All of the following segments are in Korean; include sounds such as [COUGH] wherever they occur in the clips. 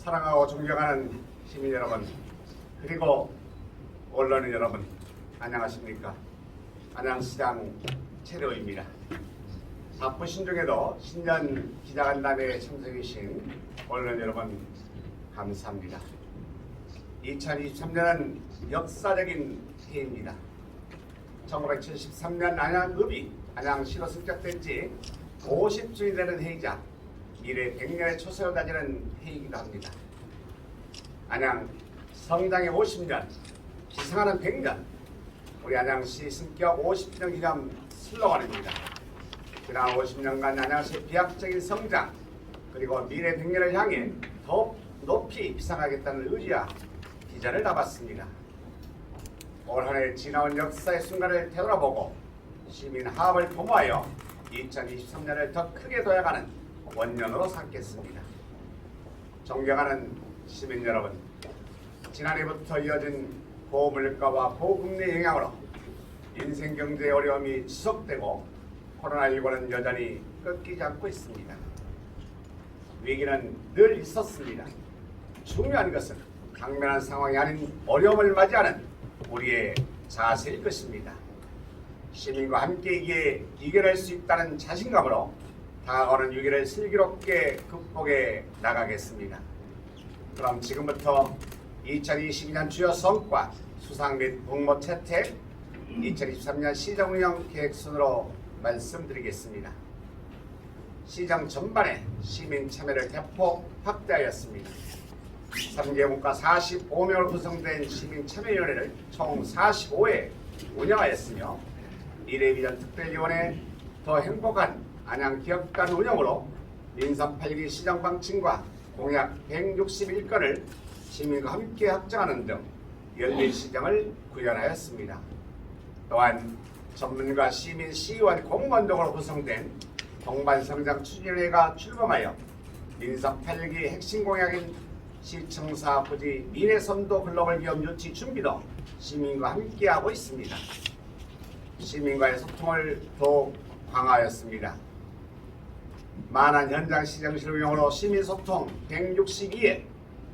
사랑하고 존경하는 시민 여러분 그리고 언론인 여러분 안녕하십니까? 안양시장 최료입니다. 바쁘신 중에도 신년 기자간담회에 참석해 주신 언론 여러분 감사합니다. 2023년은 역사적인 해입니다. 1973년 안양읍이 안양시로 승격된 지 50주년 되는 해이자 미래 100년의 초세를 다지는 해이기도 합니다. 안양 성장의 50년, 기승하는 100년, 우리 안양시 승격 50주년 기념 슬로건입니다. 지난 50년간 안양시의 비약적인 성장, 그리고 미래 100년을 향해 더욱 높이 비상하겠다는 의지와 비전을 담았습니다. 올 한해 지나온 역사의 순간을 되돌아보고 시민 화합을 도모하여 2023년을 더 크게 도약하는 원년으로 삼겠습니다. 존경하는 시민 여러분, 지난해부터 이어진 고물가와 고금리 영향으로 인생 경제 어려움이 지속되고 코로나19는 여전히 꺾이지 않고 있습니다. 위기는 늘 있었습니다. 중요한 것은 강면한 상황이 아닌 어려움을 맞이하는 우리의 자세일 것입니다. 시민과 함께 이겨낼 수 있다는 자신감으로 다가오는 위기를 슬기롭게 극복해 나가겠습니다. 그럼 지금부터 2022년 주요 성과 수상 및 공모 채택 2023년 시정 운영 계획 순으로 말씀드리겠습니다. 시장 전반에 시민 참여를 대폭 확대하였습니다. 3개국과 45명으로 구성된 시민 참여위원회를 총 45회 운영하였으며 미래비전 특별위원회 더 행복한 안양 기업간 운영으로 민선 8기 시장 방침과 공약 161건을 시민과 함께 확정하는 등 열린 시장을 구현하였습니다. 또한 전문가 시민 시의원 공무원 등으로 구성된 동반성장 추진회가 출범하여 민선 8기 핵심 공약인 시청사 부지 미래선도 글로벌 기업 유치 준비도 시민과 함께하고 있습니다. 시민과의 소통을 더욱 강화하였습니다. 만한 현장 시정실 운영으로 시민 소통 162회,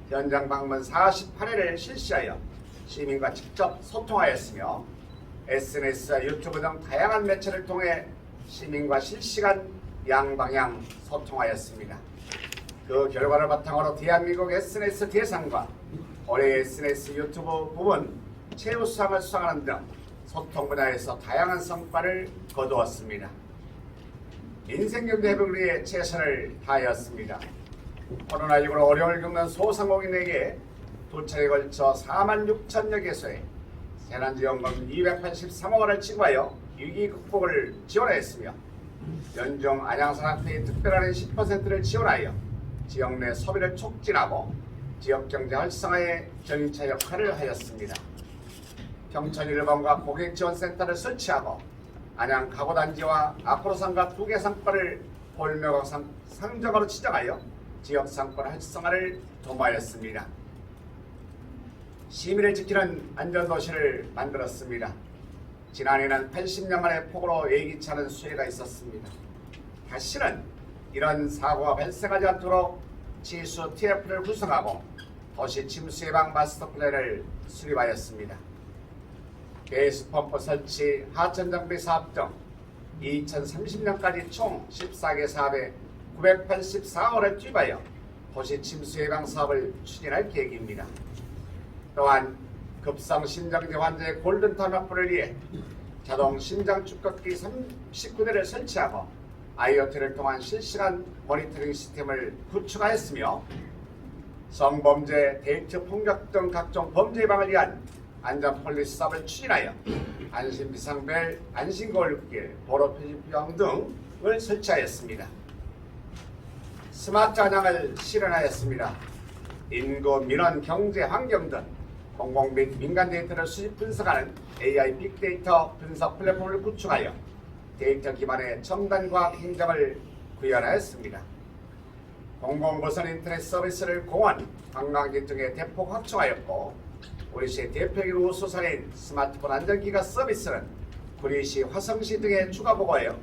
현장 방문 48회를 실시하여 시민과 직접 소통하였으며 SNS와 유튜브 등 다양한 매체를 통해 시민과 실시간 양방향 소통하였습니다. 그 결과를 바탕으로 대한민국 SNS 대상과 올해 SNS 유튜브 부분 최우수상을 수상하는 등 소통 분야에서 다양한 성과를 거두었습니다. 인생경제 회복을 위해 최선을 다하였습니다. 코로나19로 어려움을 겪는 소상공인에게 두 차례에 걸쳐 4만 6천여 개소의 재난지원금 283억 원을 지급하여 위기 극복을 지원하였으며 연중 안양산업회의 특별한의 10%를 지원하여 지역 내 소비를 촉진하고 지역 경제 활성화에 전인차 역할을 하였습니다. 경천 1번과 고객지원센터를 설치하고 안양 가구단지와 아프로상가 두개 상권을 볼명호 상, 상적으로 지정하여 지역 상권 활성화를 도모하였습니다. 시민을 지키는 안전도시를 만들었습니다. 지난해는 80년 만에 폭우로 예기치 않은 수해가 있었습니다. 다시는 이런 사고가 발생하지 않도록 지수 TF를 구성하고 도시 침수 예방 마스터 플랜을 수립하였습니다. 배수 펌프 설치, 하천 장비 사업 등 2030년까지 총 14개 사업에 984원을 투입하여 도시 침수 예방 사업을 추진할 계획입니다. 또한 급성 심장제 환자의 골든타임 확보를 위해 자동 심장 축격기 39대를 설치하고 IoT를 통한 실시간 모니터링 시스템을 구축하였으며 성범죄, 데이트 폭력 등 각종 범죄 예방을 위한 안전 폴리스 사업을 추진하여 안심 비상벨, 안심거울길, 도로 표지표형 등을 설치하였습니다. 스마트 안양을 실현하였습니다. 인구, 민원, 경제, 환경 등 공공 및 민간 데이터를 수집 분석하는 AI 빅데이터 분석 플랫폼을 구축하여 데이터 기반의 첨단 과학 행정을 구현하였습니다. 공공무선 인터넷 서비스를 공원, 관광지 등에 대폭 확충하였고 구리시의 대표적인 우수사인 스마트폰 안전기가 서비스는 구리시, 화성시 등에 추가 보고하여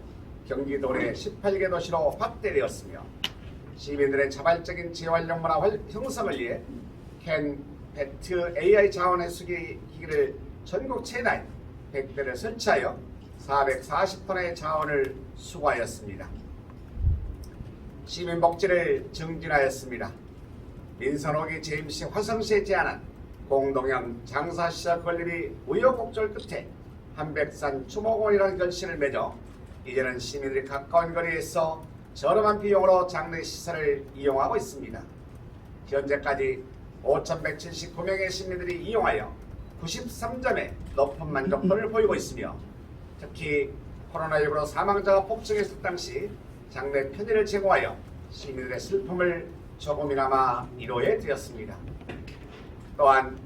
경기도 내 18개 도시로 확대되었으며 시민들의 자발적인 재활용 문화 활- 형성을 위해 캔 배트 AI 자원 해수기 기기를 전국 최다인 100대를 설치하여 440톤의 자원을 수거하였습니다. 시민 복지를 증진하였습니다. 민선옥이 제임시 화성시에 제안한 공동형 장사시설 건립이 우여곡절 끝에 한백산 추모공원이라는 결실을 맺어 이제는 시민들이 가까운 거리에서 저렴한 비용으로 장례 시설을 이용하고 있습니다. 현재까지 5,179명의 시민들이 이용하여 93점의 높은 만족도를 보이고 있으며 특히 코로나19로 사망자가 폭증했을 당시 장례 편의를 제공하여 시민들의 슬픔을 조금이나마 위로해 드렸습니다. 또한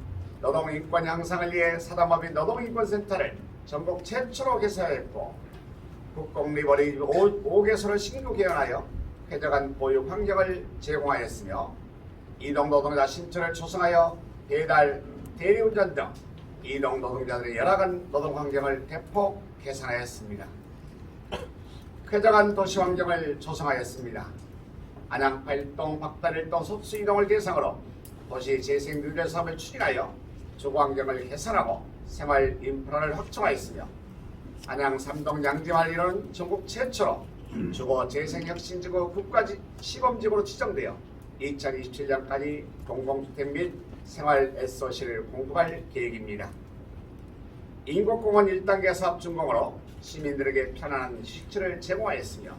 노동인권 향상을 위해 사단법인 노동인권센터를 전국 최초로 개설했고 국공립어린이집 5개소를 신규 개원하여 쾌적한 보육 환경을 제공하였으며 이동노동자 신천을 조성하여 배달, 대리운전 등 이동노동자들의 열악한 노동 환경을 대폭 개선하였습니다. 쾌적한 도시 환경을 조성하였습니다. 안양 팔동 박달일동 속수 이동을 대상으로 도시 재생 뉴딜 사업을 추진하여 주거 환경을 개선하고 생활 인프라를 확충하였으며 안양 삼동 양지마을 이루는 전국 최초로 주거 재생 혁신지구 국가 지- 시범지구로 지정되어 2027년까지 공공주택 및 생활 SOC를 공급할 계획입니다. 인국공원 1단계 사업 준공으로 시민들에게 편안한 휴식처를 제공하였으며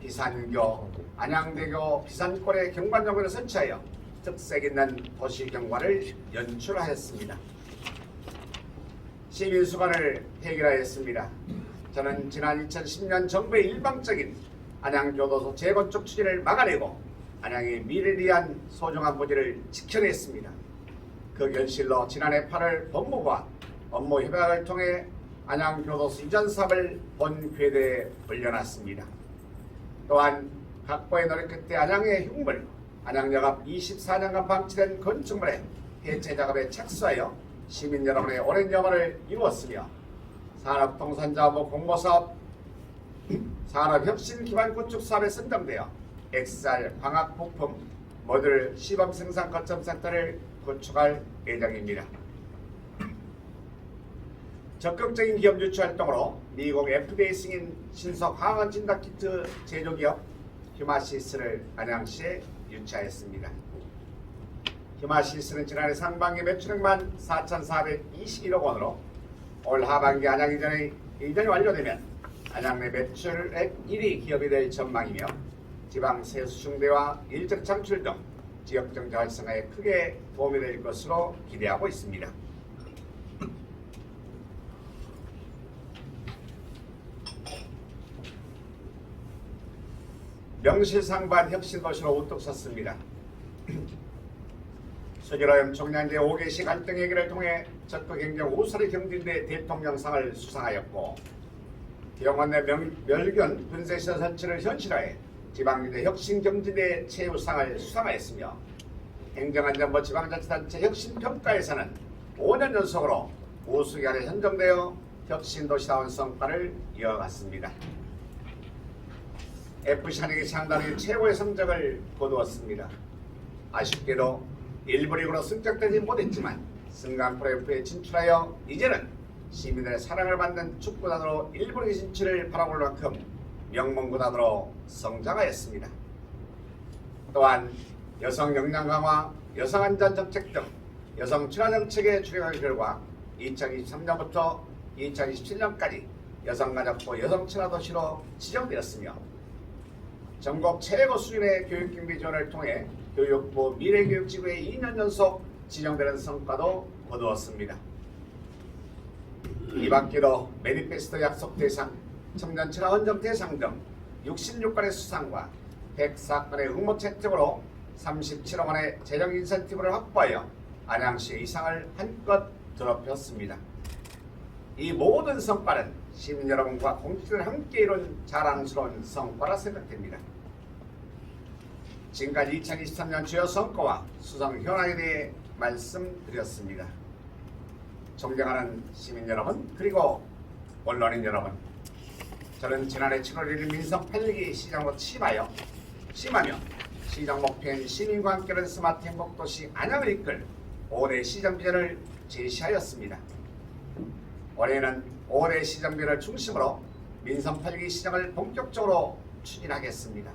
비산교, 안양대교, 비산골의 경관정원을 설치하여 특색 있는 도시 경관을 연출하였습니다. 시민 수관을 해결하였습니다. 저는 지난 2010년 정부의 일방적인 안양교도소 재건축 추진을 막아내고 안양의 미래를 위한 소중한 부지를 지켜냈습니다. 그 결실로 지난해 8월 법무부와 업무 협약을 통해 안양교도소 이전 사업을 본궤대에 올려놨습니다. 또한 각고의 노력 끝에 안양의 흉물, 안양역 앞 24년간 방치된 건축물의 해체 작업에 착수하여 시민 여러분의 오랜 영원을 이루었으며 산업동산자원부 공모사업 [CLEARS THROAT] 산업혁신 기반 구축 사업에 선정되어 엑살 광학 부품 모듈 시범 생산 거점 센터를 구축할 예정입니다. [CLEARS THROAT] 적극적인 기업 유치 활동으로 미국 FDA 승인 신속 항원 진단 키트 제조기업 휴마시스를 안양시에 유치하였습니다. 휴마시스는 지난해 상반기 매출액만 4,421억 원으로 올 하반기 안양 이전의 이전이 완료되면 안양 내 매출액 1위 기업이 될 전망이며 지방 세수 중대와 일적 창출 등 지역 경제 활성화에 크게 도움이 될 것으로 기대하고 있습니다. 명실상부한 혁신도시로 우뚝 섰습니다. 수지로염 총량제 5개시 갈등 회기를 통해 적극 행정 우수리 경진대 대통령상을 수상하였고 병원 내 명- 멸균 분쇄시설 설치를 현실화해 지방민대 혁신 경진대 최우상을 수상하였으며 행정안전부 지방자치단체 혁신평가에서는 5년 연속으로 우수기관에 선정되어 혁신도시다운 성과를 이어갔습니다. FC 한국이 상당히 최고의 성적을 거두었습니다. 아쉽게도 일부 리그로 승격되지 못했지만 승강 플레이오프에 진출하여 이제는 시민들의 사랑을 받는 축구단으로 일부 리그 진출을 바라볼 만큼 명문구단으로 성장하였습니다. 또한 여성 역량 강화, 여성 안전 정책 등 여성 친화 정책의 추진한 결과 2023년부터 2027년까지 여성가족부 여성 친화 도시로 지정되었으며 전국 최고 수준의 교육경비 지원을 통해 교육부 미래교육지구에 2년 연속 지정되는 성과도 거두었습니다. 이 밖에도 매니페스토 약속 대상, 청년 친화 헌정 대상 등 66건의 수상과 104건의 응모 채택으로 37억 원의 재정 인센티브를 확보하여 안양시의 이상을 한껏 드높였습니다. 이 모든 성과는 시민 여러분과 공직을 함께 이룬 자랑스러운 성과라 생각됩니다. 지금까지 2023년 주요 성과와 수상 현황에 대해 말씀드렸습니다. 존경하는 시민 여러분 그리고 언론인 여러분 저는 지난해 7월 1일 민성 8일기 시장으로 취임하여 취임하며 시정 목표인 시민과 함께하는 스마트 행복도시 안양을 이끌 올해 시정 비전을 제시하였습니다. 올해는 올해 비전을 중심으로 민선 8기 시정을 본격적으로 추진하겠습니다.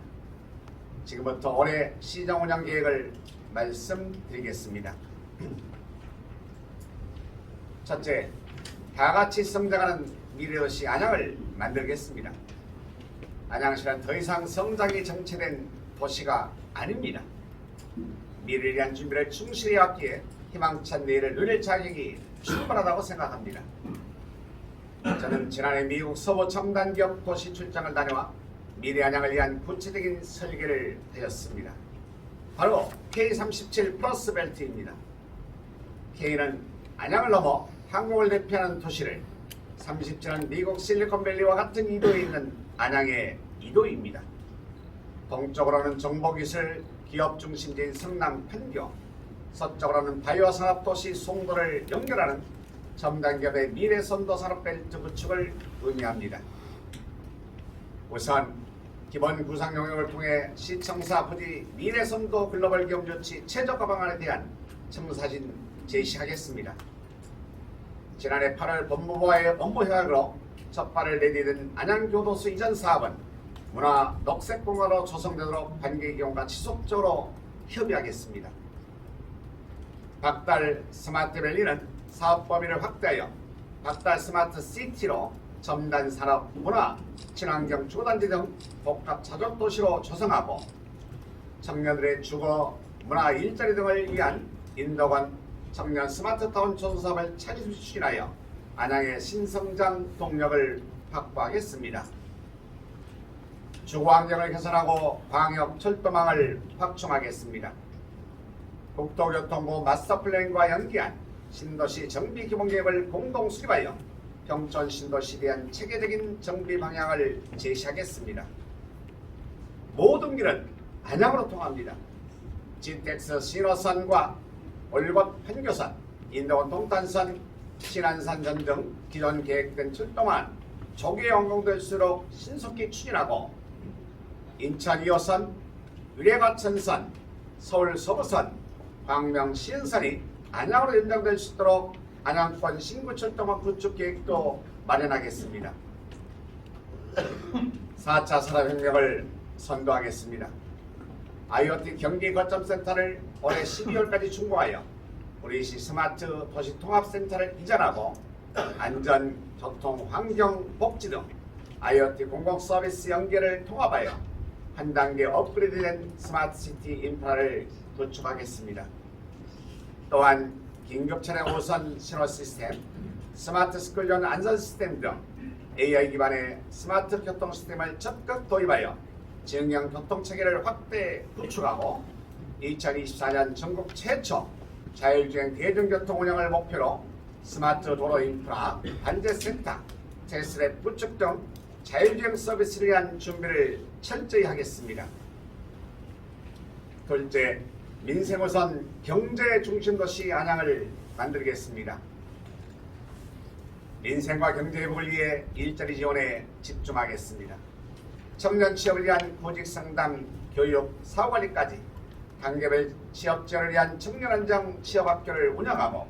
지금부터 올해 시정 운영 계획을 말씀드리겠습니다. [CLEARS THROAT] 첫째, 다 같이 성장하는 미래도시 안양을 만들겠습니다. 안양시는 더 이상 성장이 정체된 도시가 아닙니다. 미래를 위한 준비를 충실히 해왔기에 희망찬 내일을 누릴 자격이 충분하다고 생각합니다. 저는 지난해 미국 서부 첨단 기업 도시 출장을 다녀와 미래 안양을 위한 구체적인 설계를 하였습니다. 바로 K37 플러스 벨트입니다. K는 안양을 넘어 한국을 대표하는 도시를 37년 미국 실리콘밸리와 같은 이도에 있는 안양의 이도입니다. 동쪽으로는 정보기술 기업 중심지인 성남 판교, 서쪽으로는 바이오 산업 도시 송도를 연결하는 첨단 기업의 미래 선도 산업 벨트 구축을 의미합니다. 우선 기본 구상 영역을 통해 시청사 부지 미래 선도 글로벌 기업 조치 최저가 방안에 대한 첨사진 제시하겠습니다. 지난해 8월 법무부와의 업무 협약으로 첫 발을 내디딘 안양교도소 이전 사업은 문화 녹색공간으로 조성되도록 관계 기관과 지속적으로 협의하겠습니다. 박달 스마트밸리는 사업 범위를 확대하여 박달 스마트 시티로 첨단 산업, 문화, 친환경 주거단지 등 복합 차적 도시로 조성하고 청년들의 주거, 문화, 일자리 등을 위한 인도관 청년 스마트타운 조성사업을 차질 추진하여 안양의 신성장 동력을 확보하겠습니다. 주거 환경을 개선하고 광역 철도망을 확충하겠습니다. 국토교통부 마스터 플랜과 연계한 신도시 정비 기본 계획을 공동 수립하여 평촌 신도시에 대한 체계적인 정비 방향을 제시하겠습니다. 모든 길은 안양으로 통합니다. GTX 신호선과 올곧 판교선, 인도원 동탄선, 신안산선 등 기존 계획된 출동안 조기에 완공될수록 신속히 추진하고 인천 2호선, 의뢰과천선, 서울 서부선, 광명 시흥선이 안양으로 연장될 수 있도록 안양권 신구 철도망 구축 계획도 마련하겠습니다. 4차 산업혁명을 선도하겠습니다. IoT 경기 거점센터를 올해 12월까지 준공하여 우리시 스마트 도시 통합센터를 이전하고 안전, 교통, 환경, 복지 등 IoT 공공 서비스 연계를 통합하여 한 단계 업그레이드된 스마트 시티 인프라를 구축하겠습니다. 또한 긴급 차량 우선 신호 시스템, 스마트 스쿨존 안전 시스템 등 AI 기반의 스마트 교통 시스템을 적극 도입하여 지역형 교통 체계를 확대 구축하고 2024년 전국 최초 자율주행 대중교통 운영을 목표로 스마트 도로 인프라, 관제센터, 테스트랩 구축 등 자율주행 서비스를 위한 준비를 철저히 하겠습니다. 둘째, 민생우선 경제 중심 도시 안양을 만들겠습니다. 민생과 경제 회복을 위해 일자리 지원에 집중하겠습니다. 청년 취업을 위한 구직 상담, 교육, 사후관리까지 단계별 취업 지원을 위한 청년 안정 취업 학교를 운영하고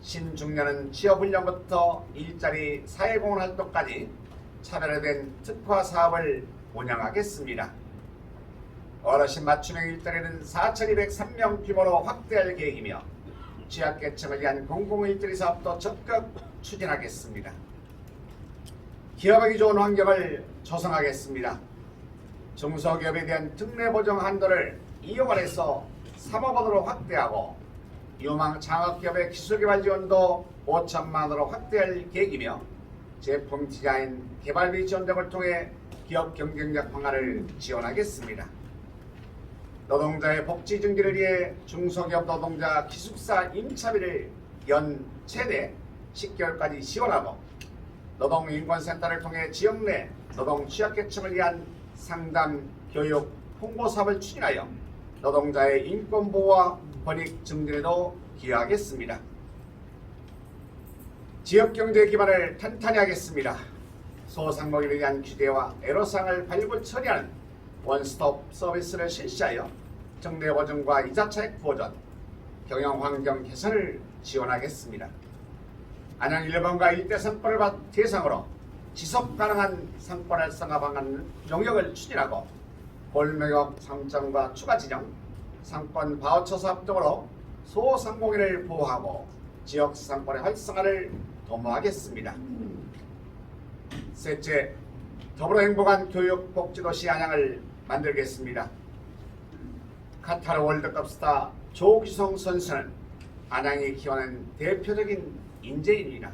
신중년은 취업 훈련부터 일자리 사회공헌 활동까지 차별화된 특화 사업을 운영하겠습니다. 어르신 맞춤형 일자리는 4,203명 규모로 확대할 계획이며 취약계층을 위한 공공일자리 사업도 적극 추진하겠습니다. 기업하기 좋은 환경을 조성하겠습니다. 중소기업에 대한 특례 보정 한도를 2억 원에서 3억 원으로 확대하고 유망 창업기업의 기술개발 지원도 5천만 원으로 확대할 계획이며 제품 디자인, 개발비 지원 등을 통해 기업 경쟁력 강화를 지원하겠습니다. 노동자의 복지 증진을 위해 중소기업 노동자 기숙사 임차비를 연 최대 10개월까지 지원하고 노동인권센터를 통해 지역 내 노동 취약계층을 위한 상담, 교육, 홍보 사업을 추진하여 노동자의 인권 보호와 권익 증진에도 기여하겠습니다. 지역 경제 기반을 탄탄히 하겠습니다. 소상공인에 대한 규제와 애로사항을 발굴 처리하는 원스톱 서비스를 실시하여 정례 보증과 이자차액 보전, 경영 환경 개선을 지원하겠습니다. 안양 1번과 일대 받- 대상으로 지속 가능한 상권 활성화 방안 용역을 추진하고 골목역 상점과 추가 지정, 상권 바우처 사업 등으로 소상공인을 보호하고 지역 상권의 활성화를 도모하겠습니다. 셋째, 더불어 행복한 교육 복지도시 안양을 만들겠습니다. 카타르 월드컵 스타 조기성 선수는 안양이 키워낸 대표적인 인재입니다.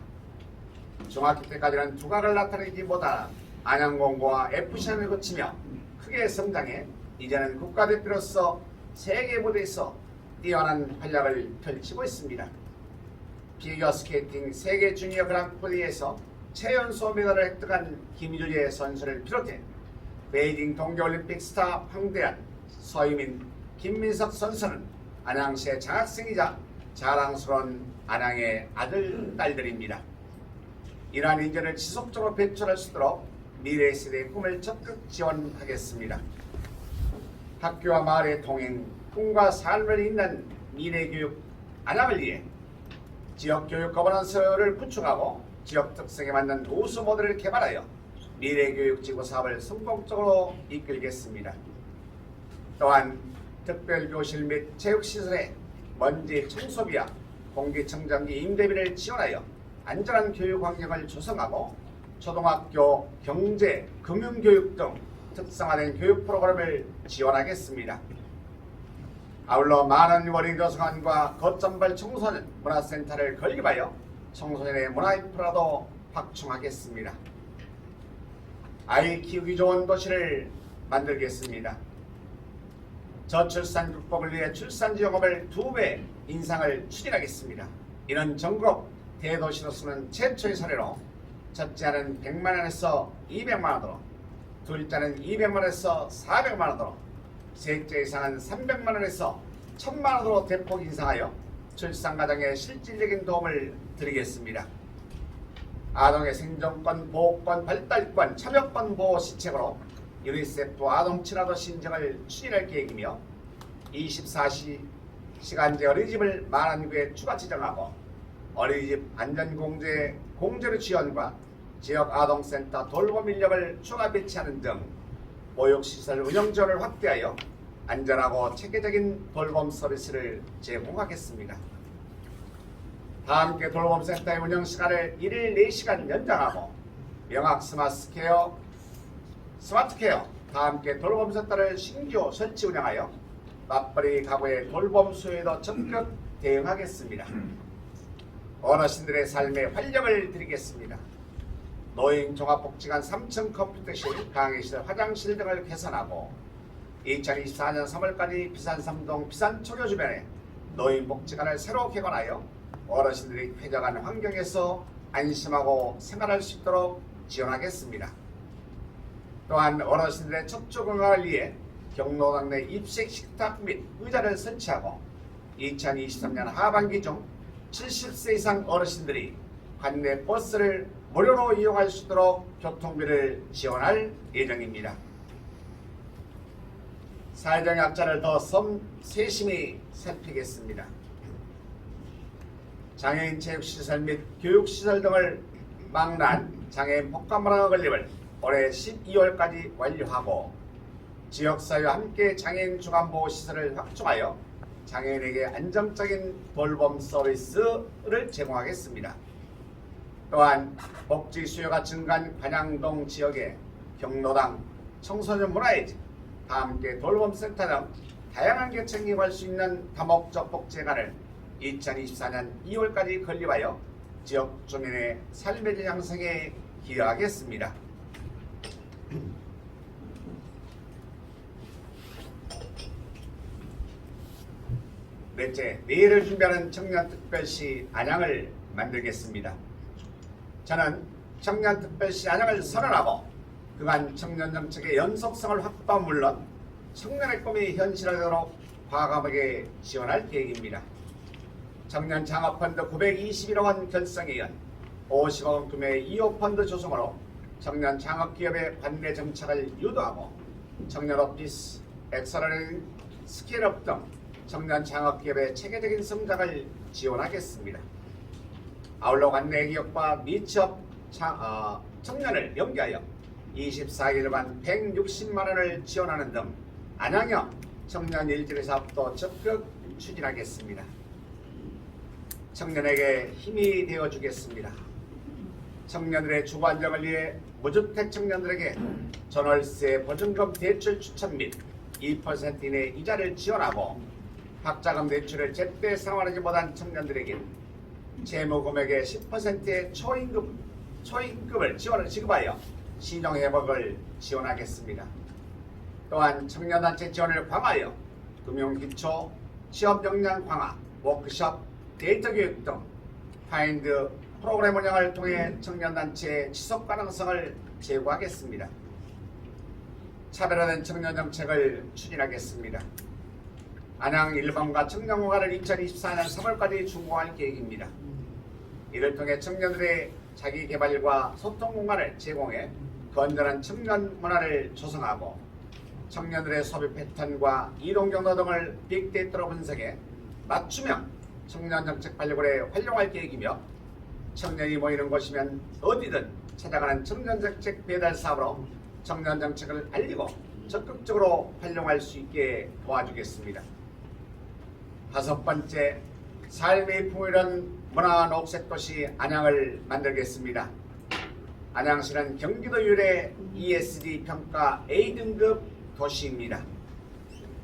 중학교 때까지는 두각을 나타내기보다 안양공고와 FC안을 거치며 크게 성장해 이제는 국가대표로서 세계 무대에서 뛰어난 활약을 펼치고 있습니다. 피겨 스케이팅 세계 주니어 그랑프리에서 최연소 메달을 획득한 김유재 선수를 비롯해 베이징 동계올림픽 스타 황대한, 서유민, 김민석 선수는 안양시의 장학생이자 자랑스러운 안양의 아들, 딸들입니다. 이러한 인재를 지속적으로 배출할 수 있도록 미래 세대의 꿈을 적극 지원하겠습니다. 학교와 마을의 동행, 꿈과 삶을 잇는 미래교육 안양을 위해 지역교육 거버넌스를 구축하고 지역 특성에 맞는 우수 모델을 개발하여 미래교육 지구 사업을 성공적으로 이끌겠습니다. 또한 특별교실 및 체육시설의 먼지 청소비와 공기청정기 임대비를 지원하여 안전한 교육 환경을 조성하고 초등학교 경제, 금융교육 등 특성화된 교육 프로그램을 지원하겠습니다. 아울러 많은 월인 교수관과 거점발 청소년 문화센터를 건립하여 청소년의 문화 인프라도 확충하겠습니다. 아이 키우기 좋은 도시를 만들겠습니다. 저출산 극복을 위해 출산지 영업을 두 배 인상을 추진하겠습니다. 이는 전국 대도시로서는 최초의 사례로 첫째는 100만 원에서 200만 원으로 둘째는 200만 원에서 400만 원으로 셋째 이상은 300만 원에서 1000만 원으로 대폭 인상하여 출산 가정에 실질적인 도움을 드리겠습니다. 아동의 생존권, 보호권, 발달권, 참여권 보호 시책으로 유니세프 아동 친화도 신청을 추진할 계획이며 24시 시간제 어린이집을 만한 구에 추가 지정하고 어린이집 안전공제 공제로 지원과 지역 아동센터 돌봄 인력을 추가 배치하는 등 보육시설 운영 지원을 확대하여 안전하고 체계적인 돌봄 서비스를 제공하겠습니다. 다 함께 돌봄센터의 운영 시간을 1일 4시간 연장하고 명학 스마트 케어, 스마트 케어 다 함께 돌봄 센터를 신규 설치 운영하여 맞벌이 가구의 돌봄 수요에도 적극 대응하겠습니다. 어르신들의 삶에 활력을 드리겠습니다. 노인 종합복지관 3층 컴퓨터실, 강의실, 화장실 등을 개선하고 2024년 3월까지 비산 삼동 비산 초교 주변에 노인 복지관을 새로 개관하여 어르신들이 쾌적한 환경에서 안심하고 생활할 수 있도록 지원하겠습니다. 또한 어르신들의 건강을 위해 경로당 내 입식 식탁 및 의자를 설치하고 2023년 하반기 중 70세 이상 어르신들이 관내 버스를 무료로 이용할 수 있도록 교통비를 지원할 예정입니다. 사회적 약자를 더 섬, 세심히 살피겠습니다. 장애인 체육시설 및 교육시설 등을 망란 장애인 복합문화 건립을 올해 12월까지 완료하고 지역사회와 함께 장애인 주간보호 시설을 확충하여 장애인에게 안정적인 돌봄 서비스를 제공하겠습니다. 또한 복지 수요가 증가한 관양동 지역의 경로당, 청소년 문화예지, 다 함께 돌봄센터 등 다양한 계층이 갈 수 있는 다목적 복지관을 2024년 2월까지 건립하여 지역 주민의 삶의 질 향상에 기여하겠습니다. 넷째, 내일을 준비하는 청년특별시 안양을 만들겠습니다. 저는 청년특별시 안양을 선언하고 그간 청년 정책의 연속성을 확보한 물론 청년의 꿈이 현실화되도록 과감하게 지원할 계획입니다. 청년 창업펀드 921억 원 결성에 이은 50억 원 규모의 2호 펀드 조성으로 청년 창업기업의 관내 정착을 유도하고 청년 오피스, 엑설러링 스킬업 등 청년 창업기업의 체계적인 성장을 지원하겠습니다. 아울러 관내 기업과 미취업 차- 어, 청년을 연계하여 24일간 160만 원을 지원하는 등 안양형 청년 일자리 사업도 적극 추진하겠습니다. 청년에게 힘이 되어 주겠습니다. 청년들의 안정을 위해 무주택 청년들에게 전월세 보증금 대출 추천 및 2% 이내 이자를 지원하고 학자금 대출을 제때 생활하지 못한 청년들에게 재무 금액의 10%의 초임금 초임금을 지원을 지급하여 신용 회복을 지원하겠습니다. 또한 청년단체 지원을 강화하여 금융 기초, 취업 역량 강화, 워크숍, 데이터 교육 등 파인드 프로그램 운영을 통해 청년단체의 지속 가능성을 제고하겠습니다. 차별화된 청년 정책을 추진하겠습니다. 안양 1번과 청년공가를 2024년 3월까지 준공할 계획입니다. 이를 통해 청년들의 자기 개발과 소통 공간을 제공해 건전한 청년 문화를 조성하고 청년들의 소비 패턴과 이동 경로 등을 빅데이터로 분석해 맞춤형 청년 정책 발굴에 활용할 계획이며 청년이 모이는 곳이면 어디든 찾아가는 청년 정책 배달 사업으로 청년 정책을 알리고 적극적으로 활용할 수 있게 도와주겠습니다. 다섯 번째, 삶의 풍요로운 문화 녹색 도시 안양을 만들겠습니다. 안양시는 경기도 유래 ESG 평가 A등급 도시입니다.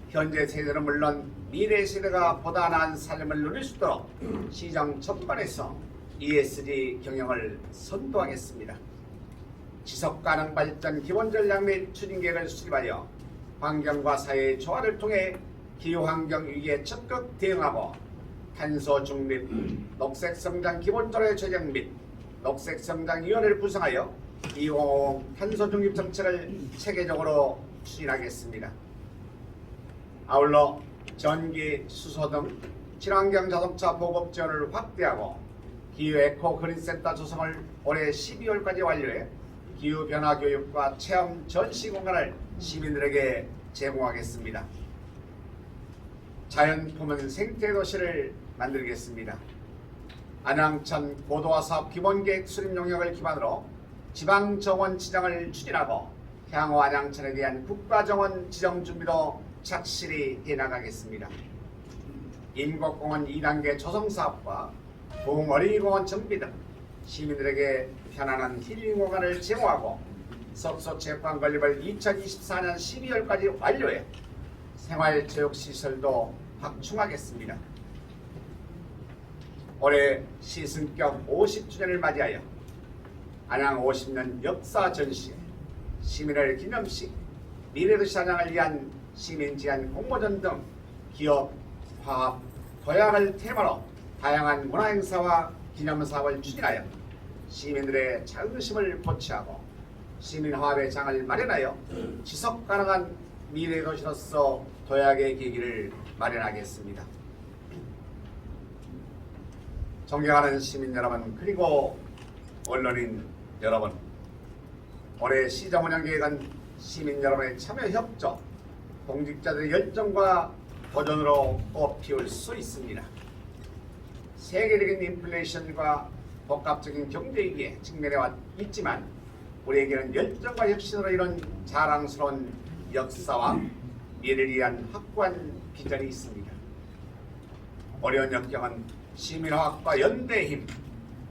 현재 세대는 물론 미래 세대가 보다 나은 삶을 누릴 수 있도록 시정 전반에서 ESG 경영을 선도하겠습니다. 지속 가능 발전 기본 전략 및 추진 계획을 수립하여 환경과 사회의 조화를 통해 기후 환경 위기에 적극 대응하고 탄소 중립, 녹색 성장 기본조례 제정 및 녹색 성장 위원회를 구성하여 2050 탄소 중립 정책을 체계적으로 추진하겠습니다. 아울러 전기, 수소 등 친환경 자동차 보급 지원을 확대하고 기후 에코 그린센터 조성을 올해 12월까지 완료해 기후 변화 교육과 체험 전시 공간을 시민들에게 제공하겠습니다. 자연 품은 생태 도시를 만들겠습니다. 안양천 고도화 사업 기본계획 수립 용역을 기반으로 지방 정원 지정을 추진하고 향후 안양천에 대한 국가 정원 지정 준비도 착실히 해나가겠습니다. 인곡공원 2단계 조성 사업과 동어린이공원 정비 등 시민들에게 편안한 힐링 공간을 제공하고 석소 체육관 건립을 2024년 12월까지 완료해 생활체육시설도 확충하겠습니다. 올해 시승격 50주년을 맞이하여 안양 50년 역사 전시, 시민을 기념식, 미래도시 안양을 위한 시민 제한 공모전 등 기업, 화합, 도약을 테마로 다양한 문화 행사와 기념사업을 추진하여 시민들의 자긍심을 고취하고 시민 화합의 장을 마련하여 지속 가능한 미래 도시로서 도약의 계기를 마련하겠습니다. 존경하는 시민 여러분 그리고 언론인 여러분 올해 시정 운영 계획은 시민 여러분의 참여 협조 공직자들의 열정과 도전으로 꽃피울 수 있습니다. 세계적인 인플레이션과 복합적인 경제 위기에 직면해 왔 있지만 우리에게는 열정과 혁신으로 이룬 자랑스러운 역사와 미래를 위한 확고한 비전이 있습니다. 어려운 역경은 시민화학과 연대의 힘,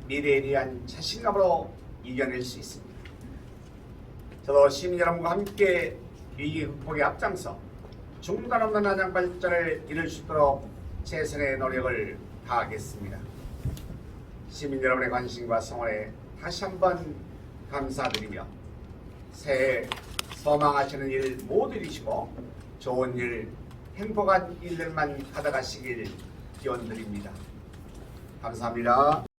미래에 대한 자신감으로 이겨낼 수 있습니다. 저도 시민 여러분과 함께 위기 극복에 앞장서 중단 없는 안양 발전을 이룰 수 있도록 최선의 노력을 다하겠습니다. 시민 여러분의 관심과 성원에 다시 한번 감사드리며 새해 소망하시는 일 모두 이루시고 좋은 일, 행복한 일들만 가져가시길 기원드립니다. 감사합니다.